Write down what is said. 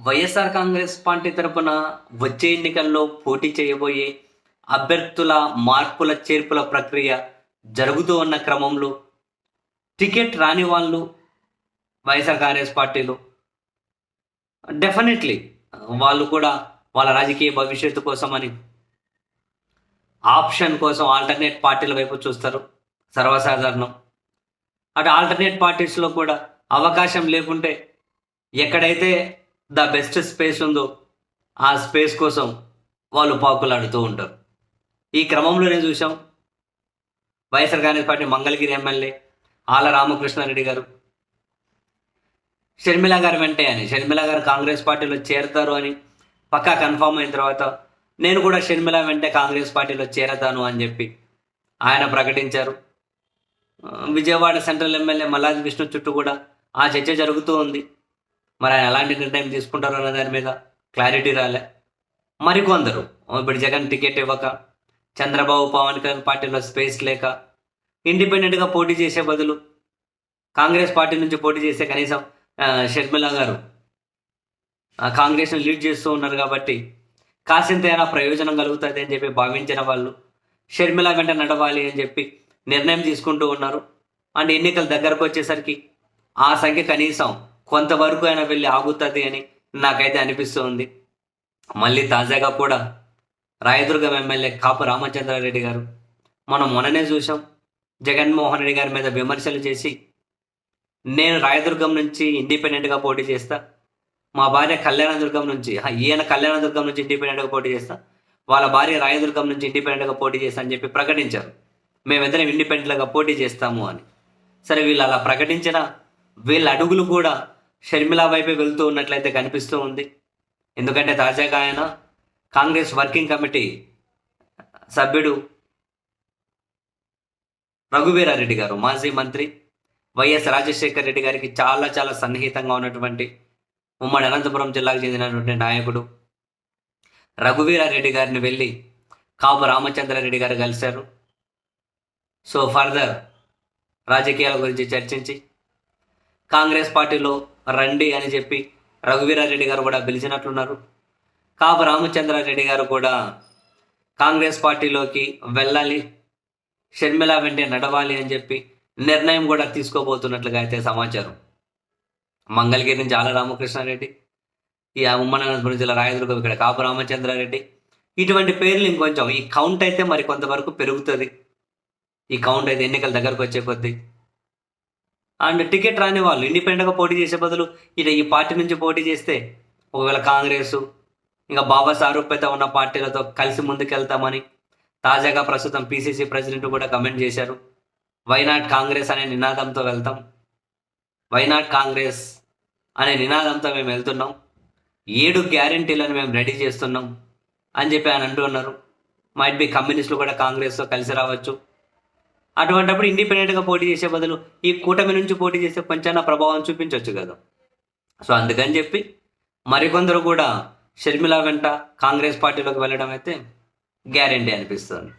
YSR Congress party తరపున వచ్చే ఎన్నికల్లో పోటీ చేయబోయే అభ్యర్థుల మార్పుల చేర్పుల ప్రక్రియ జరుగుతూ ఉన్న క్రమంలో టికెట్ రాని వాళ్ళు వైఎస్ఆర్ కాంగ్రెస్ పార్టీలో డెఫినెట్లీ వాళ్ళు కూడా వాళ్ళ రాజకీయ భవిష్యత్తు కోసమని ఆప్షన్ కోసం ఆల్టర్నేట్ పార్టీల వైపు చూస్తారు సర్వసాధారణం. అటు ఆల్టర్నేట్ పార్టీస్లో కూడా అవకాశం లేకుంటే ఎక్కడైతే ద బెస్ట్ స్పేస్ ఉందో ఆ స్పేస్ కోసం వాళ్ళు పాకులాడుతూ ఉంటారు. ఈ క్రమంలోనే చూసాం YSR Congress party Mangalagiri MLA Alla Ramakrishna Reddy garu. Sharmila garu వెంటే అని. షర్మిల గారు కాంగ్రెస్ పార్టీలో చేరతారు అని పక్కా కన్ఫామ్ అయిన తర్వాత నేను కూడా షర్మిల వెంటే కాంగ్రెస్ పార్టీలో చేరతాను అని చెప్పి ఆయన ప్రకటించారు. విజయవాడ సెంట్రల్ ఎమ్మెల్యే మల్లాది విష్ణు చుట్టూ కూడా ఆ చర్చ జరుగుతూ ఉంది. మరి ఆయన ఎలాంటి నిర్ణయం తీసుకుంటారు అన్న దాని మీద క్లారిటీ రాలే. మరికొందరు ఇప్పుడు జగన్ టికెట్ ఇవ్వక చంద్రబాబు పవన్ కళ్యాణ్ పార్టీలో స్పేస్ లేక ఇండిపెండెంట్గా పోటీ చేసే బదులు కాంగ్రెస్ పార్టీ నుంచి పోటీ చేసే కనీసం షర్మిలా షర్మిల గారు కాంగ్రెస్ను లీడ్ చేస్తూ ఉన్నారు కాబట్టి కాసింతైనా ప్రయోజనం కలుగుతుంది అని చెప్పి భావించిన వాళ్ళు షర్మిల వెంట నడవాలి అని చెప్పి నిర్ణయం తీసుకుంటూ ఉన్నారు. అండ్ ఎన్నికలు దగ్గరకు వచ్చేసరికి ఆ సంఖ్య కనీసం కొంతవరకు అయినా వెళ్ళి ఆగుతుంది అని నాకైతే అనిపిస్తుంది. మళ్ళీ తాజాగా కూడా రాయదుర్గం ఎమ్మెల్యే కాపు రామచంద్రారెడ్డి గారు మనం మొన్ననే చూసాం జగన్మోహన్ రెడ్డి గారి మీద విమర్శలు చేసి నేను రాయదుర్గం నుంచి ఇండిపెండెంట్గా పోటీ చేస్తా. మా భార్య కళ్యాణదుర్గం నుంచి హ, ఈయన కళ్యాణదుర్గం నుంచి ఇండిపెండెంట్గా పోటీ చేస్తా. వాళ్ళ భార్య రాయదుర్గం నుంచి ఇండిపెండెంట్గా పోటీ చేస్తా అని చెప్పి ప్రకటించారు. మేమిద్దరం ఇండిపెండెంట్గా పోటీ చేస్తాము అని. సరే వీళ్ళు అలా ప్రకటించిన వీళ్ళ అడుగులు కూడా షర్మిల వైపే వెళ్తూ ఉన్నట్లయితే కనిపిస్తూ ఉంది. ఎందుకంటే తాజాగా ఆయన కాంగ్రెస్ వర్కింగ్ కమిటీ సభ్యుడు రఘువీరారెడ్డి గారు మాజీ మంత్రి వైఎస్ రాజశేఖర్ రెడ్డి గారికి చాలా చాలా సన్నిహితంగా ఉన్నటువంటి ఉమ్మడి అనంతపురం జిల్లాకు చెందినటువంటి నాయకుడు రఘువీరారెడ్డి గారిని వెళ్ళి కాపు రామచంద్రారెడ్డి గారు కలిశారు. సో ఫర్దర్ రాజకీయాల గురించి చర్చించి కాంగ్రెస్ పార్టీలో రండి అని చెప్పి రఘువీరారెడ్డి గారు కూడా పిలిచినట్లున్నారు. కాపు రామచంద్రారెడ్డి గారు కూడా కాంగ్రెస్ పార్టీలోకి వెళ్ళాలి షర్మిల వెంటే నడవాలి అని చెప్పి నిర్ణయం కూడా తీసుకోబోతున్నట్లుగా అయితే సమాచారం. మంగళగిరి నుంచి ఆల రామకృష్ణారెడ్డి ఈ ఉమ్మనాథపురం జిల్లా రాయదుర్గం ఇక్కడ కాపు రామచంద్రారెడ్డి. ఇటువంటి పేర్లు ఇంకొంచెం ఈ కౌంట్ అయితే మరి కొంతవరకు పెరుగుతుంది. ఈ కౌంట్ అయితే ఎన్నికల దగ్గరకు వచ్చే కొద్దీ అండ్ టికెట్ రాని వాళ్ళు ఇండిపెండెంట్గా పోటీ చేసే బదులు ఇటు ఈ పార్టీ నుంచి పోటీ చేస్తే ఒకవేళ కాంగ్రెస్ ఇంకా బాబా సారూప్యత ఉన్న పార్టీలతో కలిసి ముందుకెళ్తామని తాజాగా ప్రస్తుతం పిసిసి ప్రెసిడెంట్ కూడా కమెంట్ చేశారు. వైనాట్ కాంగ్రెస్ అనే నినాదంతో వెళ్తాం. వైనాట్ కాంగ్రెస్ అనే నినాదంతో మేము వెళ్తున్నాం. ఏడు గ్యారంటీలను మేము రెడీ చేస్తున్నాం అని చెప్పి ఆయన అంటూ ఉన్నారు. మైట్ బి కమ్యూనిస్టులు కూడా కాంగ్రెస్తో కలిసి రావచ్చు. అటువంటిప్పుడు ఇండిపెండెంట్గా పోటీ చేసే బదులు ఈ కూటమి నుంచి పోటీ చేసే కొంచెం ప్రభావం చూపించవచ్చు కదా. సో అందుకని చెప్పి మరికొందరు కూడా షర్మిల వెంట కాంగ్రెస్ పార్టీలోకి వెళ్ళడం అయితే గ్యారంటీ అనిపిస్తుంది.